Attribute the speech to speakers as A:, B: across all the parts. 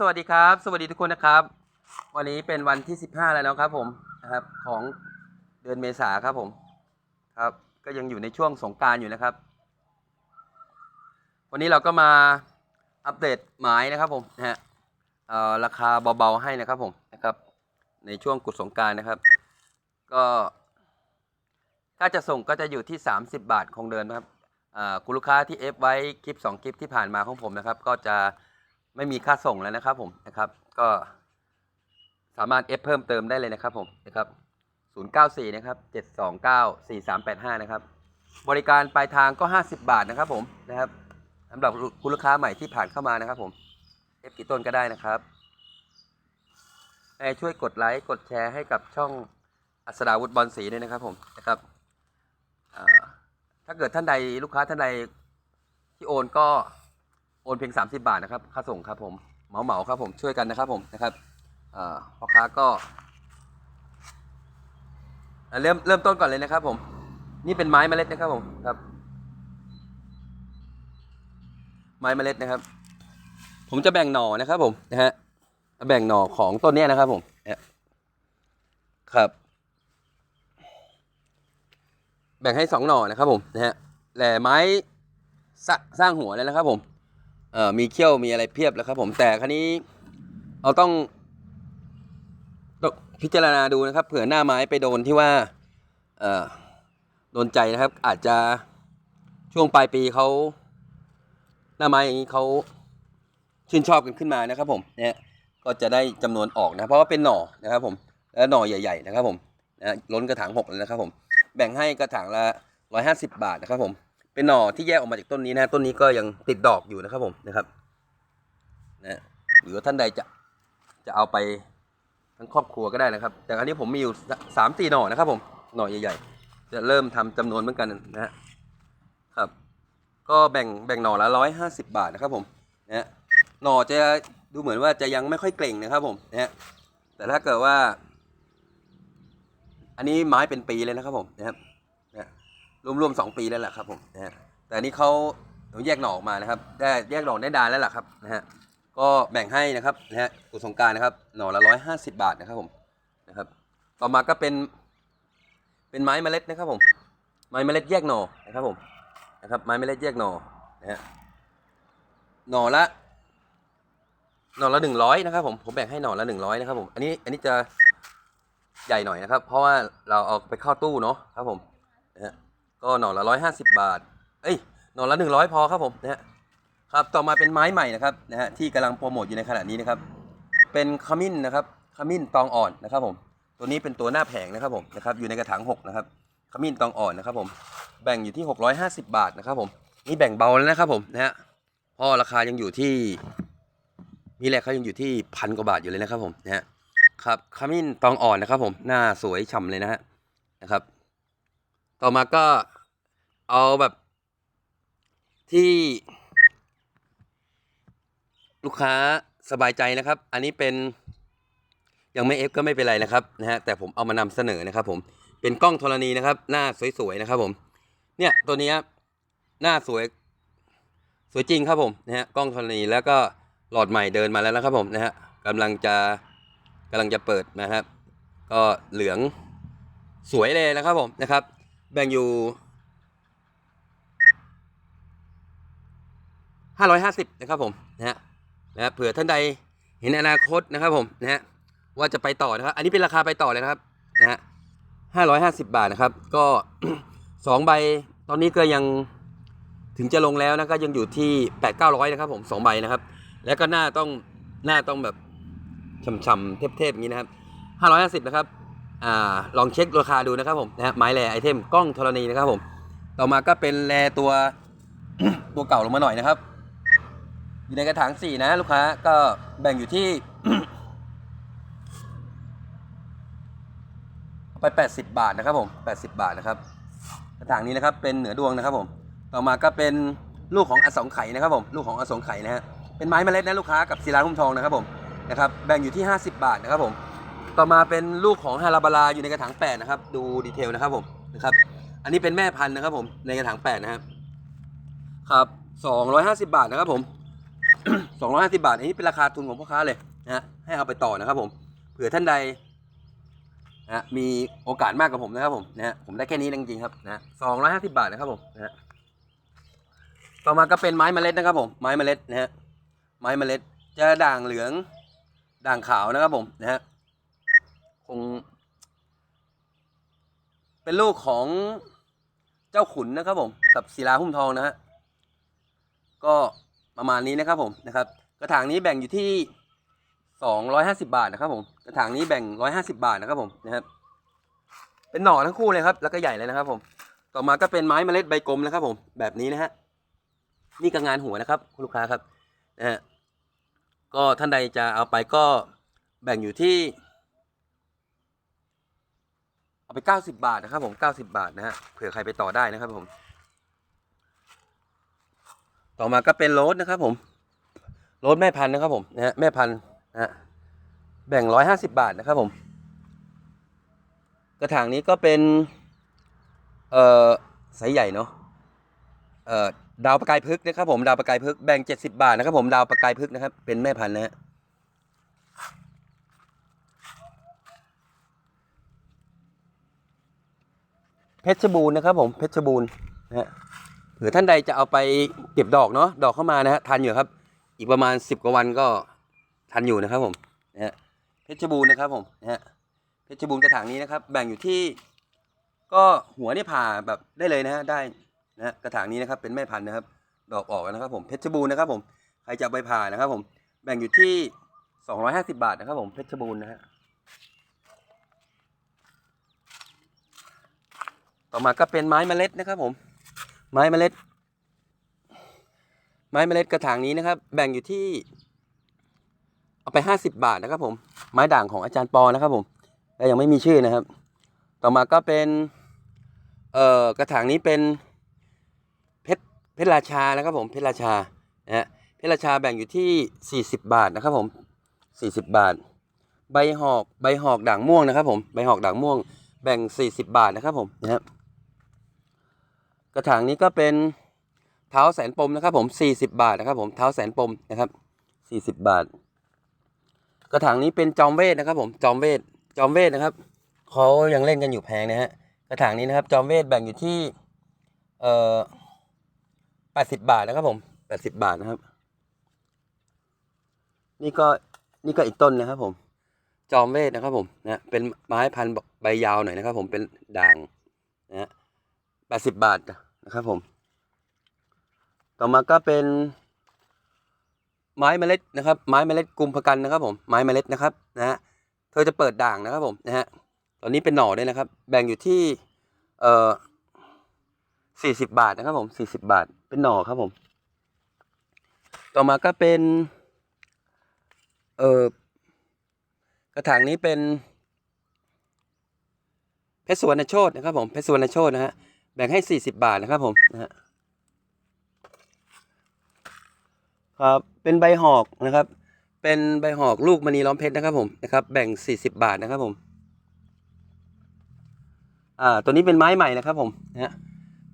A: สวัสดีครับ สวัสดีทุกคนนะครับ วันนี้เป็นวันที่ 15 แล้วนะครับผมนะครับของเดือนเมษาครับผมครับ ก็ยังอยู่ในช่วงสงการอยู่นะครับ วันนี้เราก็มาอัปเดตหมายนะครับผมนะฮะเอ่อราคาเบาๆให้นะครับผมนะครับ ในช่วงกุดสงการนะครับ ก็ถ้าจะส่งก็จะอยู่ที่ 30 บาทคงเดินะครับอ่าคุณลูกค้าที่เอฟไว้คลิป 2 คลิปที่ผ่านมาของผมนะครับ ก็จะ ไม่มีค่าส่งแล้วนะครับผมนะครับ ก็สามารถเอฟเพิ่มเติมได้เลยนะครับผมนะครับ094นะครับ729 4385นะครับบริการปลายทางก็ 50 บาทนะครับผมนะครับสำหรับคุณลูกค้าใหม่ที่ผ่านเข้ามานะครับผมเอฟกี่ต้นก็ได้นะครับเอ่อช่วยกดไลค์กดแชร์ให้กับช่องอัศดาวุฒิบอลสีด้วยนะครับผมนะครับถ้าเกิดท่านใดลูกค้าท่านใดที่โอนก็ โอนเพียง 30 บาทนะครับ ค่าส่งครับผมเหมาเหมาครับผมช่วยกันนะครับผมนะครับพ่อค้าก็เริ่มเริ่มต้นก่อนเลยนะครับ ผม นี่เป็นไม้เมล็ดนะครับผมครับ ไม้เมล็ดนะครับ ผมจะแบ่งหน่อนะครับ ผมนะฮะแบ่งหน่อของต้นนี้นะครับ ผมครับ แบ่งให้สองหน่อนะครับ ผมนะฮะแหล่ไม้สร้าสร้างหัวแล้วนะครับ ผม เอ่อมีเขี้ยวมีอะไรเพียบแล้วครับ ผมแต่ครั้นี้เราต้องต้องพิจารณาดูนะครับ เผื่อหน้าไม้ไปโดนที่ว่าเอ่อโดนใจนะครับ อาจจะช่วงปลายปีเขาหน้าไม้อย่างนี้เขาชื่นชอบกันขึ้นมานะครับ ผมเนี่ยก็จะได้จำนวนออกนะ เพราะว่าเป็นหน่อนะครับ ผมแล้วหน่อใหญ่ ๆ นะครับ ผมนะล้นกระถางหกเลยนะครับ ผมแบ่งให้กระถางละร้อยห้าสิบบาทนะครับ ผม เป็นหน่อที่แยกออกมาจากต้นนี้นะ ต้นนี้ก็ยังติดดอกอยู่นะครับผมนะครับนะหรือว่าท่านใดจะจะเอาไปทั้งครอบครัวก็ได้นะครับ แต่อันนี้ผมมีอยู่สามสี่หน่อนะครับผมหน่อใหญ่ๆ จะเริ่มทำจำนวนเหมือนกันนะฮะครับ ก็แบ่งแบ่งหน่อละร้อยห้าสิบบาทนะครับผมนะฮะหน่อจะดูเหมือนว่าจะยังไม่ค่อยเกร่งนะครับผมนะฮะแต่ถ้าเกิดว่า อันนี้ไม้เป็นปีเลยนะครับผมนะครับนะ รวมๆสองปีแล้วแหละครับผมนะฮะแต่อันนี้เขาแยกหน่อออกมานะครับ ได้แยกหน่อได้ดานแล้วล่ะครับนะฮะก็แบ่งให้นะครับนะฮะกุศลสงการนะครับหน่อละร้อยห้าสิบบาทนะครับผมนะครับ ต่อมาก็เป็น เป็นไม้เมล็ดนะครับผม ไม้เมล็ดแยกหน่อนะครับผมนะครับ ไม้เมล็ดแยกหน่อนะฮะหน่อละหน่อละหนึ่งร้อยนะครับผมผมแบ่งให้หน่อละหนึ่งร้อยนะครับผมอันนี้อันนี้จะใหญ่หน่อยนะครับ เพราะว่าเราเอาไปเข้าตู้เนาะครับผมนะฮะ ก็หน่อละร้อยห้าสิบบาท เอ้ยหน่อละหนึ่งร้อยพอครับผมนะฮะครับต่อมาเป็นไม้ใหม่นะครับนะฮะที่กำลังโปรโมทอยู่ในขณะนี้นะครับ เป็นขมิ้นนะครับขมิ้นตองอ่อนนะครับผมตัวนี้เป็นตัวหน้าแผงนะครับผมนะครับอยู่ในกระถาง6นะครับขมิ้นตองอ่อนนะครับผมแบ่งอยู่ที่ 650 บาทนะครับผมนี่แบ่งเบาแล้วนะครับผมนะฮะเพราะราคายังอยู่ที่นี่แหละเขายังอยู่ที่พันกว่าบาทอยู่เลยนะครับผมนะฮะครับขมิ้นตองอ่อนนะครับผมหน้าสวยฉ่ำเลยนะฮะนะครับ ต่อมาก็เอาแบบที่ลูกค้าสบายใจนะครับ อันนี้เป็นยังไม่เอฟก็ไม่เป็นไรนะครับนะฮะแต่ผมเอามานำเสนอนะครับ ผมเป็นกล้องธรณีนะครับ หน้าสวยๆนะครับ ผม เนี่ยตัวนี้หน้าสวยสวยจริงครับผมนะฮะกล้องธรณีแล้วก็หลอดใหม่เดินมาแล้วนะครับ ผมนะฮะกำลังจะกำลังจะเปิดนะครับ ก็เหลืองสวยเลยนะครับผมนะครับ แบ่งอยู่ห้าร้อยห้าสิบนะครับผมนะฮะนะเผื่อท่านใดเห็นอนาคตนะครับผมนะฮะว่าจะไปต่อนะครับ อันนี้เป็นราคาไปต่อเลยนะครับนะฮะห้าร้อยห้าสิบบาทนะครับ ก็สองใบตอนนี้ก็ยังถึงจะลงแล้วนะก็ยังอยู่ที่แปดเก้าร้อยนะครับผมสองใบนะครับ แล้วก็หน้าต้องหน้าต้องแบบฉ่ำๆเทพๆอย่างนี้นะครับห้าร้อยห้าสิบนะครับ ลองเช็คราคาดูนะครับผมนะฮะไม้แรไอเทมกล้องธรณีนะครับผมต่อมาก็เป็นแรตัวตัวเก่าลงมาหน่อยนะครับ อยู่ในกระถางสี่นะลูกค้าก็แบ่งอยู่ที่ไป 80 บาทนะครับผม 80 บาทนะครับ กระถางนี้นะครับเป็นเหนือดวงนะครับผม ต่อมาก็เป็นลูกของอสงไข่นะครับผม ลูกของอสงไข่นะฮะ เป็นไม้เมล็ดนะลูกค้ากับศิลาหุ้มทองนะครับผม นะครับ แบ่งอยู่ที่ 50 บาทนะครับผม ต่อมาเป็นลูกของฮาราบาลาอยู่ในกระถาง8นะครับ ดูดีเทลนะครับผมนะครับ อันนี้เป็นแม่พันธุ์นะครับผมในกระถาง8นะครับครับ250บาทนะครับผมสองร้อยห้าสิบาท อันนี้เป็นราคาทุนของพ่อค้าเลยนะให้เอาไปต่อนะครับผมเผื่อท่านใดนะฮะมีโอกาสมากกว่าผมนะครับผมนะฮะผมได้แค่นี้จริงๆครับนะสองร้อยห้าสิบาทนะครับผมนะฮะต่อมาก็เป็นไม้เมล็ดนะครับผมไม้เมล็ดนะฮะไม้เมล็ดจะด่างเหลืองด่างขาวนะครับผมนะฮะ คง เป็นลูกของเจ้าขุนนะครับผม กับศิลาหุ้มทองนะฮะก็ประมาณนี้นะครับผมนะครับ กระถางนี้แบ่งอยู่ที่สองร้อยห้าสิบาทนะครับผมกระถางนี้แบ่งร้อยห้าสิบาทนะครับผมนะครับ เป็นหน่อทั้งคู่เลยครับ แล้วก็ใหญ่เลยนะครับผม ต่อมาก็เป็นไม้เมล็ดใบกลมนะครับผม แบบนี้นะฮะนี่ก็งานหัวนะครับคุณลูกค้าครับนะฮะก็ท่านใดจะเอาไปก็แบ่งอยู่ที่ ไปเก้าสิบาทนะครับผมเก้าสิบาทนะฮะ เผื่อใครไปต่อได้นะครับผม ต่อมาก็เป็นโรสนะครับผม โรสแม่พันธุ์นะครับผมนะฮะแม่พันธุ์นะฮะ แบ่งร้อยห้าสิบาทนะครับผม กระถางนี้ก็เป็น เอ่อไซส์ใหญ่เนาะ เอ่อดาวประกายพึกษ์นะครับผม ดาวประกายพึกษ์แบ่งเจ็ดสิบาทนะครับผม ดาวประกายพึกษ์นะครับ เป็นแม่พันธุ์นะฮะ เพชรบูรณ์นะครับผมเพชรบูรณ์นะฮะเผื่อท่านใดจะเอาไปเก็บดอกเนาะดอกเข้ามานะฮะทันอยู่ครับ อีกประมาณสิบกว่าวันก็ทันอยู่นะครับผมนะฮะเพชรบูรณ์นะครับผมนะฮะเพชรบูรณ์กระถางนี้นะครับ แบ่งอยู่ที่ ก็หัวนี่ผ่าแบบได้เลยนะฮะได้นะฮะกระถางนี้นะครับเป็นแม่พันธุ์นะครับ ดอกออกนะครับผมเพชรบูรณ์นะครับผมใครจะเอาไปผ่านะครับผมแบ่งอยู่ที่สองร้อยห้าสิบาทนะครับผมเพชรบูรณ์นะฮะ ต่อมาก็เป็นไม้เมล็ดนะครับผม ไม้เมล็ด ไม้เมล็ดกระถางนี้นะครับ แบ่งอยู่ที่ เอาไปห้าสิบบาทนะครับผม ไม้ด่างของอาจารย์ปอนะครับผมและยังไม่มีชื่อนะครับ ต่อมาก็เป็น เอ่อกระถางนี้เป็นเพชรเพชรราชานะครับผมเพชรราชานะฮะเพชรราชาแบ่งอยู่ที่สี่สิบบาทนะครับผมสี่สิบบาท ใบหอกใบหอกด่างม่วงนะครับผมใบหอกด่างม่วงแบ่งสี่สิบบาทนะครับผมนะครับ กระถางนี้ก็เป็นเท้าแสนปมนะครับ ผมสี่สิบาทนะครับผมเท้าแสนปมนะครับสี่สิบาท กระถางนี้เป็นจอมเวทนะครับ ผมจอมเวทจอมเวทนะครับเขายังเล่นกันอยู่แพงนะฮะกระถางนี้นะครับ จอมเวทแบ่งอยู่ที่เอ่อแปดสิบาทนะครับผมแปดสิบาทนะครับ นี่ก็นี่ก็อีกต้นนะครับผมจอมเวทนะครับผมนะเป็นไม้พันธุ์ใบยาวหน่อยนะครับผมเป็นด่างนะฮะแปดสิบบาท นะครับผม ต่อมาก็เป็น ไม้เมล็ดนะครับ ไม้เมล็ดกุมภกันนะครับ ผม ไม้เมล็ดนะครับนะฮะเธอจะเปิดด่างนะครับผมนะฮะ ตอนนี้เป็นหน่อด้วยนะครับ แบ่งอยู่ที่ เอ่อสี่สิบบาทนะครับ ผมสี่สิบบาท เป็นหน่อครับผม ต่อมาก็เป็น เอ่อกระถางนี้เป็นเพชรสวรรณโชตนะครับผมเพชรสวรรณโชตนะฮะ แบ่งให้สี่สิบาทนะครับผมนะฮะครับเป็นใบหอกนะครับ เป็นใบหอกลูกมณีล้อมเพชรนะครับผมนะครับ แบ่งสี่สิบาทนะครับผมอ่าตัวนี้เป็นไม้ใหม่นะครับผมนะฮะ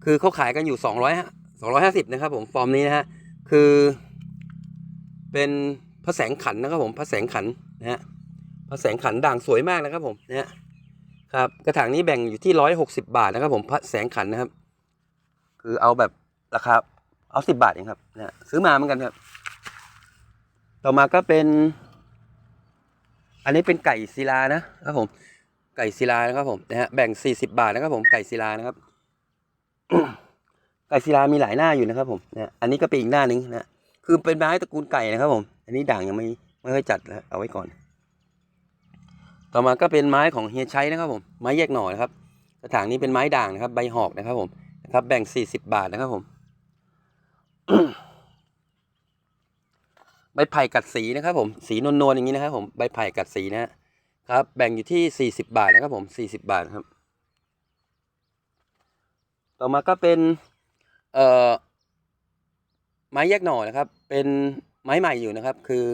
A: คือเขาขายกันอยู่สองร้อยสองร้อยห้าสิบนะครับผมฟอร์มนี้นะฮะคือเป็นพระแสงขันนะครับผมพระแสงขันนะฮะพระแสงขันด่างสวยมากนะครับผมนะฮะ ครับกระถางนี้แบ่งอยู่ที่ร้อยหกสิบาทนะครับ ผมพระแสงขันนะครับ คือเอาแบบราคาเอาสิบบาทเองครับนะซื้อมาเหมือนกันครับ ต่อมาก็เป็น อันนี้เป็นไก่ศิลานะครับผม ไก่ศิลานะครับผมนะฮะแบ่งสี่สิบาทนะครับ ผมไก่ศิลานะครับ ไก่ศิลามีหลายหน้าอยู่นะครับ ผมนะอันนี้ก็เป็นอีกหน้าหนึงนะคือเป็นไม้ตระกูลไก่นะครับ ผม อันนี้ด่างยังไม่ไม่ค่อยจัดนะเอาไว้ก่อน ต่อมาก็เป็นไม้ของเฮียชัยนะครับผมไม้แยกหน่อนะครับกระถางนี้เป็นไม้ด่างนะครับ ใบหอกนะครับผมนะครับแบ่งสี่สิบบาทนะครับผมใบไผ่กัดสีนะครับ ผมสีนวลๆอย่างนี้นะครับ ผมใบไผ่กัดสีนะครับ แบ่งอยู่ที่สี่สิบบาทนะครับ ผมสี่สิบบาทครับ ต่อมาก็เป็นเอ่อไม้แยกหน่อนะครับ เป็นไม้ใหม่อยู่นะครับ คือ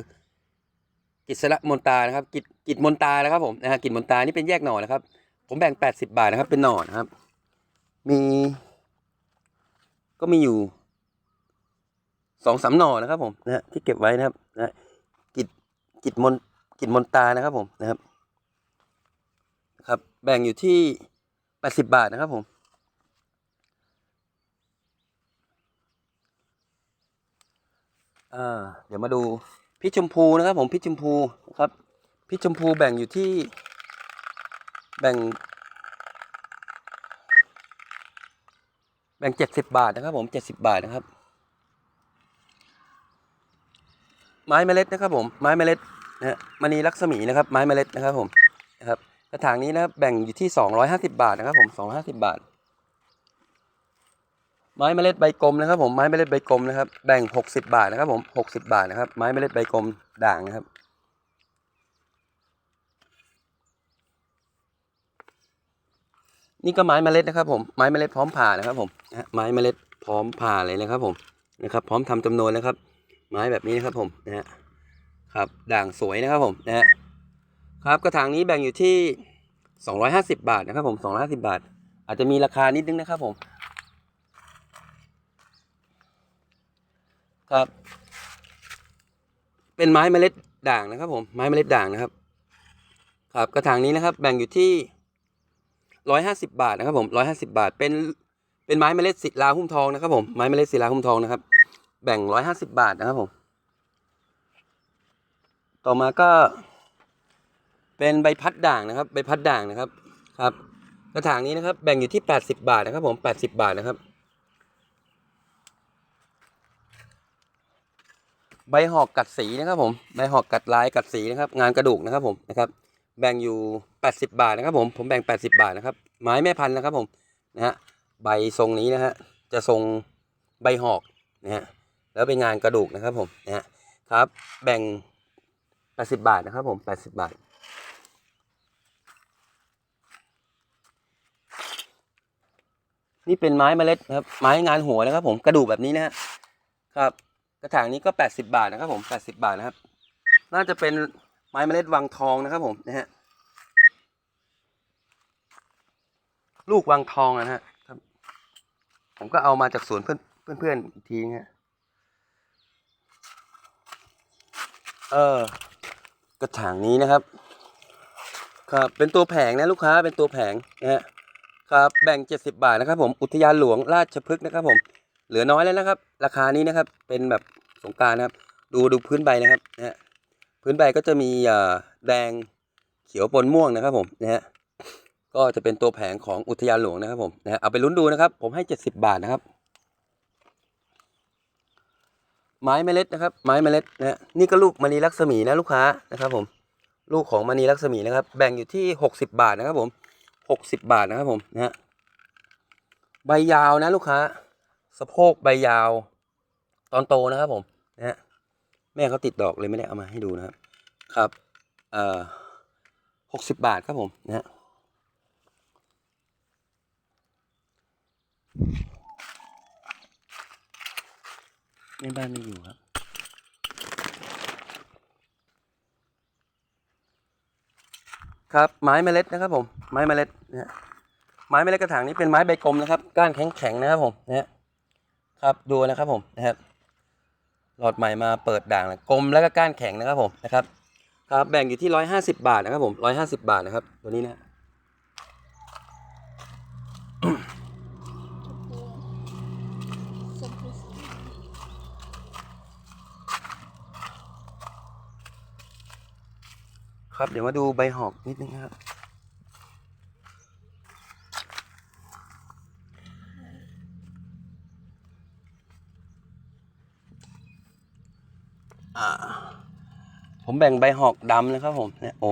A: กิจสระมนตานะครับ กิจกิจมนตานะครับผมนะฮะกิจมนตานี่เป็นแยกหน่อนะครับ ผมแบ่งแปดสิบาทนะครับ เป็นหน่อนะครับ มี ก็มีอยู่สองสามหน่อนะครับผมนะฮะที่เก็บไว้นะครับนะกิจกิจมนกิจมนตานะครับผมนะครับครับ แบ่งอยู่ที่แปดสิบบาทนะครับผมอ่าเดี๋ยวมาดู พริกชมพูนะครับ ผมพริกชมพูนะครับพริกชมพูแบ่งอยู่ที่ แบ่ง แบ่งเจ็ดสิบบาทนะครับ ผมเจ็ดสิบาทนะครับ ไม้เมล็ดนะครับ ผมไม้เมล็ดนะฮะมณีลักษมีนะครับ ไม้เมล็ดนะครับ ผมนะครับกระถางนี้นะครับแบ่งอยู่ที่สองร้อยห้าสิบาทนะครับ ผมสองร้อยห้าสิบาท ไม้เมล็ดใบกลมนะครับ ผมไม้เมล็ดใบกลมนะครับ แบ่งหกสิบาทนะครับผมหกสิบาทนะครับ ไม้เมล็ดใบกลมด่างนะครับ นี่ก็ไม้เมล็ดนะครับ ผมไม้เมล็ดพร้อมผ่านะครับ ผมไม้เมล็ดพร้อมผ่าเลยนะครับ ผมนะครับ พร้อมทำจำนวนนะครับ ไม้แบบนี้นะครับ ผมนะฮะครับด่างสวยนะครับ ผมนะฮะครับกระถางนี้แบ่งอยู่ที่สองร้อยห้าสิบาทนะครับ ผมสองร้อยห้าสิบาท อาจจะมีราคานิดนึงนะครับ ผม ครับ เป็นไม้เมล็ดด่างนะครับ ผม ไม้เมล็ดด่างนะครับ ครับกระถางนี้นะครับ แบ่งอยู่ที่ร้อยห้าสิบาทนะครับ ผมร้อยห้าสิบาท เป็น เป็นไม้เมล็ดศิลาหุ้มทองนะครับ ผม ไม้เมล็ดศิลาหุ้มทองนะครับ แบ่งร้อยห้าสิบาทนะครับ ผม ต่อมาก็ เป็นใบพัดด่างนะครับ ใบพัดด่างนะครับ ครับ กระถางนี้นะครับ แบ่งอยู่ที่แปดสิบาทนะครับ ผมแปดสิบาทนะครับ ใบหอกกัดสีนะครับผมใบหอกกัดลายกัดสีนะครับ งานกระดูกนะครับผมนะครับแบ่งอยู่ 80 บาทนะครับผมผมแบ่ง 80 บาทนะครับไม้แม่พันธุ์นะครับผมนะฮะใบทรงนี้นะฮะจะทรงใบหอกนะฮะแล้วเป็นงานกระดูกนะครับผมนะฮะครับ แบ่ง 80 บาทนะครับผม80 บาทนี่เป็นไม้เมล็ดครับไม้งานหัวนะครับผมกระดูกแบบนี้นะฮะครับ กระถางนี้ก็ 80 บาทนะครับผม 80 บาทนะครับ น่าจะเป็นไม้เมล็ดวังทองนะครับผมนะฮะลูกวังทองนะฮะผมก็เอามาจากสวนเพื่อนเพื่อนอีกทีนะฮะเออกระถางนี้นะครับ ครับเป็นตัวแผงนะลูกค้าเป็นตัวแผงนะฮะครับแบ่ง 70 บาทนะครับผมอุทยานหลวงราชพฤกษ์นะครับผม เหลือน้อยแล้วนะครับ ราคานี้นะครับเป็นแบบสงการนะครับ ดูดูพื้นใบนะครับนะฮะพื้นใบก็จะมีเอ่อแดงเขียวปนม่วงนะครับผมนะฮะก็จะเป็นตัวแผงของอุทยานหลวงนะครับผมนะฮะเอาไปลุ้นดูนะครับ ผมให้เจ็ดสิบาทนะครับ ไม้เมล็ดนะครับ ไม้เมล็ดนะฮะนี่ก็ลูกมณีลักษมีนะลูกค้านะครับ ผมลูกของมณีลักษมีนะครับ แบ่งอยู่ที่หกสิบาทนะครับผมหกสิบาทนะครับผมนะฮะใบยาวนะลูกค้า สะโพกใบยาว ตอนโตนะครับผมนะฮะแม่เขาติดดอกเลยไม่ได้เอามาให้ดูนะครับ ครับเอ่อหกสิบบาทครับผมนะฮะแม่บ้านไม่อยู่ครับครับไม้เมล็ดนะครับผมไม้เมล็ดนะฮะไม้เมล็ดกระถางนี้เป็นไม้ใบกลมนะครับ ก้านแข็งๆนะครับผมนะฮะ ครับดูนะครับผมนะครับ หลอดใหม่มาเปิดด่างนะกลมแล้วก็ก้านแข็งนะครับผมนะครับ ครับแบ่งอยู่ที่ร้อยห้าสิบาทนะครับผมร้อยห้าสิบาทนะครับ ตัวนี้นะครับเดี๋ยวมาดูใบหอกนิดนึงครับ ผมแบ่งใบหอกดำนะครับผมเนี่ยโอ้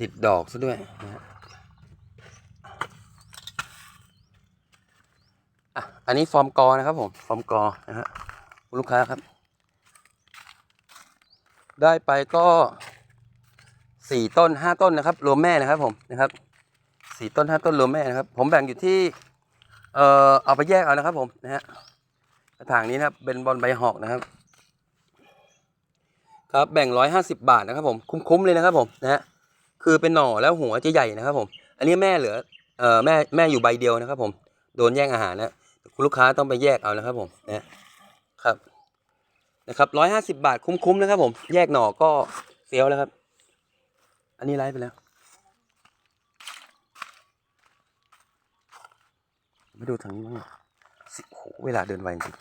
A: ติดดอกซะด้วยนะฮะอะอันนี้ฟอร์มกอนะครับผมฟอร์มกอนะฮะคุณลูกค้าครับ ได้ไปก็สี่ต้นห้าต้นนะครับ รวมแม่นะครับผมนะครับสี่ต้นห้าต้นรวมแม่นะครับ ผมแบ่งอยู่ที่ เอ่อเอาไปแยกเอานะครับผมนะฮะกระถางนี้นะครับเป็นบอลใบหอกนะครับ ครับแบ่งร้อยห้าสิบบาทนะครับผมคุ้มๆเลยนะครับผมนะฮะคือเป็นหน่อแล้วหัวจะใหญ่นะครับผม อันนี้แม่เหลือเอ่อแม่แม่อยู่ใบเดียวนะครับผมโดนแย่งอาหารนะคุณลูกค้าต้องไปแยกเอานะครับผมนะครับนะครับร้อยห้าสิบาทคุ้มๆนะครับผม แยกหน่อก็เฟี้ยวแล้วครับ อันนี้ไลฟ์ไปแล้วมาดูทางนี้บ้างสิโอ้โหเวลาเดินไวจริง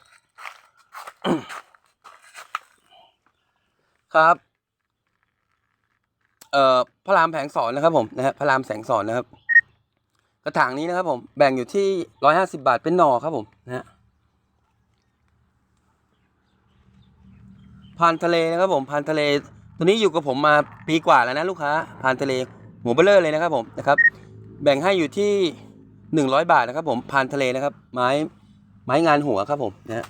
A: ครับ เอ่อพระรามแผงสอนนะครับผมนะฮะพระรามแสงสอนนะครับ กระถางนี้นะครับผมแบ่งอยู่ที่ร้อยห้าสิบาทเป็นหน่อครับผมนะฮะพานทะเลนะครับผมพานทะเล ตัวนี้อยู่กับผมมาปีกว่าแล้วนะลูกค้าพานทะเลหัวเบลเลอร์เลยนะครับผมนะครับ แบ่งให้อยู่ที่หนึ่งร้อยบาทนะครับผมพานทะเลนะครับ ไม้ไม้งานหัวครับผมนะฮะ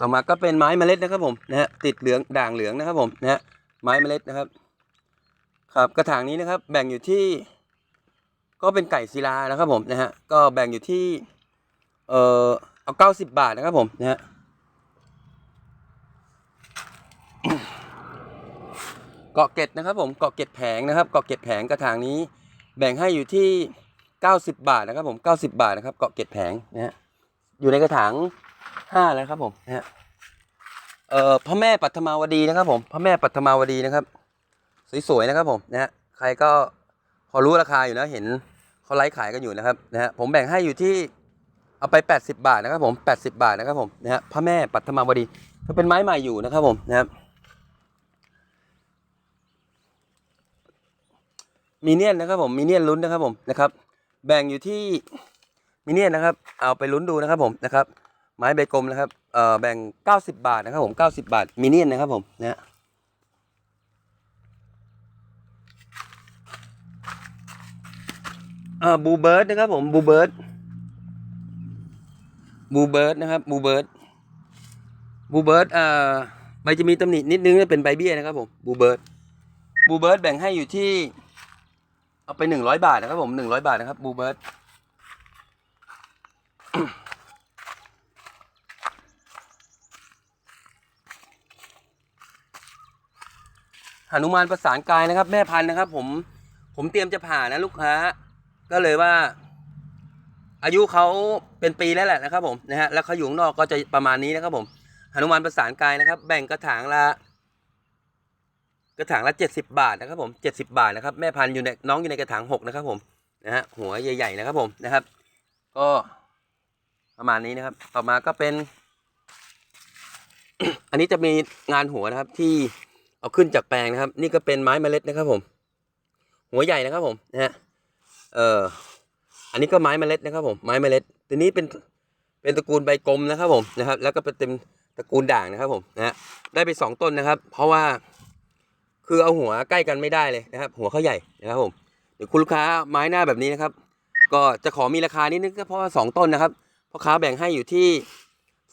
A: ต่อมาก็เป็นไม้เมล็ดนะครับผมนะฮะติดเหลืองด่างเหลืองนะครับผมนะฮะไม้เมล็ดนะครับ ครับกระถางนี้นะครับ แบ่งอยู่ที่ ก็เป็นไก่ศิลานะครับผมนะฮะก็แบ่งอยู่ที่ เอ่อเอาเก้าสิบบาทนะครับผมนะฮะเกาะเกร็ดนะครับผมเกาะเกร็ดแผงนะครับเกาะเกร็ดแผงกระถางนี้ แบ่งให้อยู่ที่เก้าสิบบาทนะครับผมเก้าสิบบาทนะครับเกาะเกร็ดแผงนะฮะอยู่ในกระถาง ห้าแล้วครับผมนะฮะเอ่อพระแม่ปัทมาวดีนะครับ ผมพระแม่ปัทมาวดีนะครับ สวยๆนะครับ ผมนะฮะใครก็พอรู้ราคาอยู่นะเห็นเขาไลฟ์ขายกันอยู่นะครับนะฮะผมแบ่งให้อยู่ที่เอาไป 80 บาทนะครับผม 80 บาทนะครับผมนะฮะพระแม่ปัทมาวดีก็เป็นไม้ใหม่อยู่นะครับผมนะครับมีเนียนนะครับผมมีเนียนลุ้นนะครับผมนะครับ แบ่งอยู่ที่มีเนียนนะครับ เอาไปลุ้นดูนะครับผมนะครับ ไม้ใบกลมนะครับเอ่อแบ่ง 90 บาทนะครับผม 90 บาทมีเนียนนะครับผมนะฮะเอ่อบูเบิร์ดนะครับผมบูเบิร์ดบูเบิร์ดนะครับบูเบิร์ดบูเบิร์ดเอ่อใบจะมีตำหนินิดนึงเป็นใบเบี้ยนะครับผมบูเบิร์ดบูเบิร์ดแบ่งให้อยู่ที่ เอาไปหนึ่งร้อยบาทนะครับผมหนึ่งร้อยบาทนะครับบูเบิร์ด หนุมานประสานกายนะครับ แม่พันธุ์นะครับ ผมผมเตรียมจะผ่านะ ลูกค้า ก็เลยว่า อายุเขาเป็นปีแล้วแหละนะครับ ผมนะฮะแล้วเขาอยู่นอกก็จะประมาณนี้นะครับ ผมหนุมานประสานกายนะครับ แบ่งกระถางละกระถางละเจ็ดสิบาทนะครับ ผมเจ็ดสิบาทนะครับ แม่พันธุ์อยู่ในน้องอยู่ในกระถางหกนะครับ ผมนะฮะหัวใหญ่ ๆ นะครับ ผมนะครับ ก็ประมาณนี้นะครับ ต่อมาก็เป็น อันนี้จะมีงานหัวนะครับที่ เอาขึ้นจากแปลงนะครับ นี่ก็เป็นไม้เมล็ดนะครับผม หัวใหญ่นะครับผมนะฮะเอ่ออันนี้ก็ไม้เมล็ดนะครับผมไม้เมล็ดตัวนี้เป็นเป็นตระกูลใบกลมนะครับผมนะครับ แล้วก็เป็นเต็มตระกูลด่างนะครับผมนะฮะได้ไปสองต้นนะครับ เพราะว่าคือเอาหัวใกล้กันไม่ได้เลยนะครับ หัวเขาใหญ่นะครับผมเดี๋ยวคุณลูกค้าไม้หน้าแบบนี้นะครับ ก็จะขอมีราคานิดนึงก็เพราะว่าสองต้นนะครับพ่อค้าแบ่งให้อยู่ที่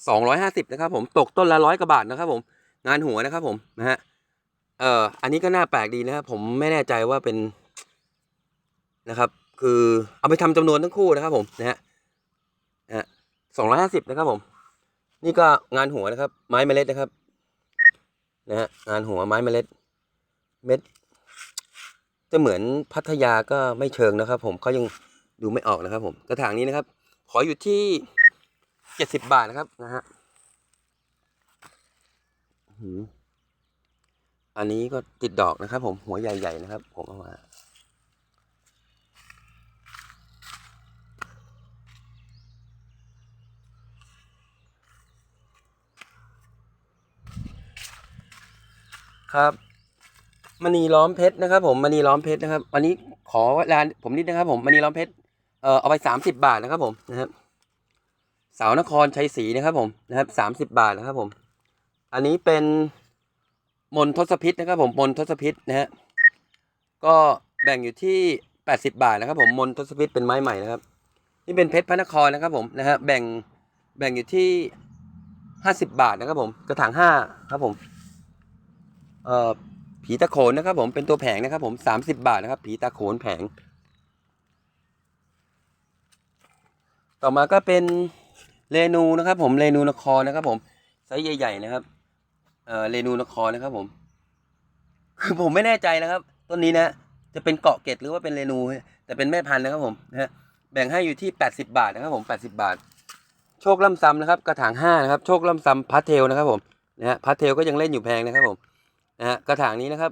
A: สองร้อยห้าสิบนะครับผมตกต้นละร้อยกว่าบาทนะครับผมงานหัวนะครับผมนะฮะ เอ่ออันนี้ก็น่าแปลกดีนะครับผมไม่แน่ใจว่าเป็นนะครับ คือเอาไปทำจำนวนทั้งคู่นะครับ ผมนะฮะนะฮะสองร้อยห้าสิบนะครับ ผม นี่ก็งานหัวนะครับ ไม้เมล็ดนะครับนะฮะงานหัวไม้เมล็ด เม็ด จะเหมือนพัทยาก็ไม่เชิงนะครับ ผมเขายังดูไม่ออกนะครับ ผมกระถางนี้นะครับ ขออยู่ที่เจ็ดสิบบาทนะครับนะฮะ อันนี้ก็ติดดอกนะครับ ผมหัวใหญ่ ๆ นะครับ ผมเอามาครับมณีล้อมเพชรนะครับ ผมมณีล้อมเพชรนะครับ อันนี้ขอร้าผมนิดนะครับ ผมมณีล้อมเพชรเอ่อเอาไปสามสิบบาทนะครับ ผมนะครับสาวนครชัยศรีนะครับ ผมนะครับสามสิบบาทนะครับ ผม อันนี้เป็น มนทศพิษนะครับผมมนทศพิษนะฮะก็แบ่งอยู่ที่แปดสิบาทนะครับผมมนทศพิษเป็นไม้ใหม่นะครับนี่เป็นเพชรพระนครนะครับผมนะฮะแบ่งแบ่งอยู่ที่ห้าสิบบาทนะครับผมกระถางห้าครับผมเอ่อผีตะโขนนะครับผมเป็นตัวแผงนะครับผมสามสิบบาทนะครับ ผีตะโขนแผง ต่อมาก็เป็นเรนูนะครับผมเรนูนครนะครับผมไซส์ใหญ่ ๆ นะครับ เอ่อเรนูนครนะครับผม คือผมไม่แน่ใจนะครับ ต้นนี้นะ จะเป็นเกาะเกตหรือว่าเป็นเรนู แต่เป็นแม่พันธุ์นะครับผมนะฮะแบ่งให้อยู่ที่แปดสิบาทนะครับผมแปดสิบาท โชคล่ำซ้ำนะครับ กระถางห้านะครับ โชคล่ำซ้ำพาสเทลนะครับผมนะฮะพาสเทลก็ยังเล่นอยู่แพงนะครับผมนะฮะกระถางนี้นะครับ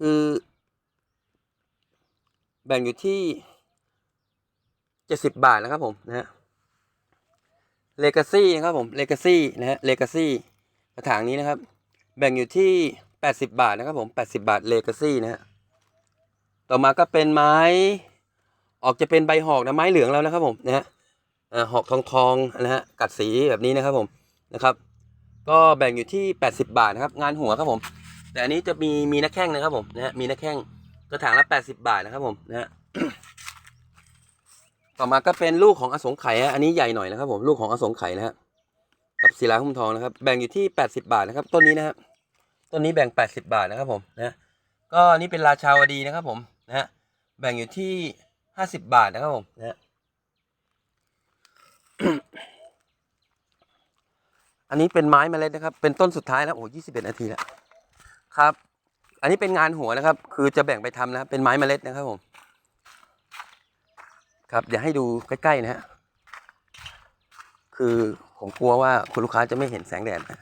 A: คือ แบ่งอยู่ที่เจ็ดสิบบาทนะครับผมนะฮะ เลกาซี่นะครับผมเลกาซี่นะฮะเลกาซี่กระถางนี้นะครับ แบ่งอยู่ที่แปดสิบาทนะครับผมแปดสิบาทเลกาซี่นะฮะต่อมาก็เป็นไม้ ออกจะเป็นใบหอกนะไม้เหลืองแล้วนะครับผมนะฮะหอกทองทองนะฮะกัดสีแบบนี้นะครับผมนะครับ ก็แบ่งอยู่ที่แปดสิบาทนะครับงานหัวครับผม แต่อันนี้จะมีมีนักแข้งนะครับผมนะฮะมีนักแข้งกระถางละแปดสิบาทนะครับผมนะฮะ ต่อมาก็เป็นลูกของอสงไขยฮะอันนี้ใหญ่หน่อยนะครับผมลูกของอสงไขยนะฮะกับศิลาหุ้มทองนะครับแบ่งอยู่ที่แปดสิบาทนะครับต้นนี้นะฮะต้นนี้แบ่งแปดสิบาทนะครับผมนะก็นี่เป็นราชาวดีนะครับผมนะฮะแบ่งอยู่ที่ห้าสิบาทนะครับผมนะฮะอันนี้เป็นไม้เมล็ดนะครับ เป็นต้นสุดท้ายแล้วโอ้ยี่สิบเอ็ดนาทีแล้วครับ อันนี้เป็นงานหัวนะครับ คือจะแบ่งไปทำนะครับเป็นไม้เมล็ดนะครับผม ครับเดี๋ยวให้ดูใกล้ๆนะฮะคือผมกลัวว่าคุณลูกค้าจะไม่เห็นแสงแดดนะ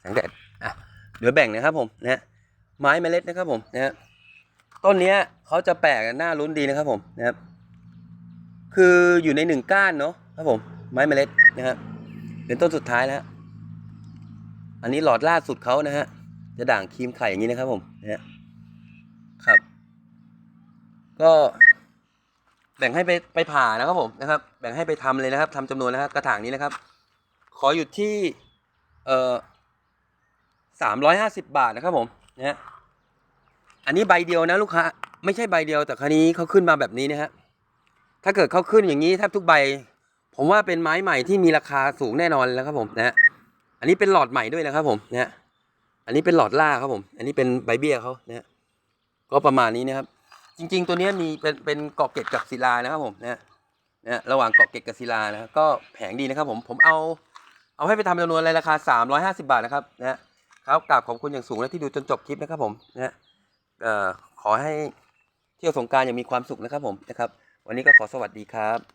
A: แสงแดดอะเดี๋ยวแบ่งนะครับผมนะฮะไม้เมล็ดนะครับผมนะฮะต้นเนี้ยเขาจะแปลกหน้าลุ้นดีนะครับผมนะครับ คืออยู่ในหนึ่งก้านเนาะครับผม ไม้เมล็ดนะฮะเป็นต้นสุดท้ายแล้วอันนี้หลอดล่าสุดเขานะฮะจะด่างครีมไข่อย่างนี้นะครับผมนะครับ ก็ แบ่งให้ไปไปผ่านะครับผมนะครับ แบ่งให้ไปทำเลยนะครับทำจำนวนนะครับ กระถางนี้นะครับ ขออยู่ที่เอ่อสามร้อยห้าสิบบาทนะครับผมนะฮะอันนี้ใบเดียวนะลูกค้าไม่ใช่ใบเดียวแต่คราวนี้เขาขึ้นมาแบบนี้นะฮะถ้าเกิดเขาขึ้นอย่างนี้แทบทุกใบ ผมว่าเป็นไม้ใหม่ที่มีราคาสูงแน่นอนแล้วครับผมนะฮะอันนี้เป็นหลอดใหม่ด้วยนะครับผมนะฮะอันนี้เป็นหลอดล่าครับผม อันนี้เป็นใบเบี้ยเขานะฮะก็ประมาณนี้นะครับ จริง ๆ ตัวเนี้ยมีเป็นเป็นเกาะเกร็ดกับศิลานะครับผมนะฮะนะฮะระหว่างเกาะเกร็ดกับศิลานะก็แผงดีนะครับผมผมเอาเอาให้ไปทำจำนวนอะไราคา 350 บาทนะครับนะฮะครับกราบขอบคุณอย่างสูงและที่ดูจนจบคลิปนะครับผมนะฮะเอ่อขอให้เที่ยวสงการอย่างมีความสุขนะครับผมนะครับ วันนี้ก็ขอสวัสดีครับ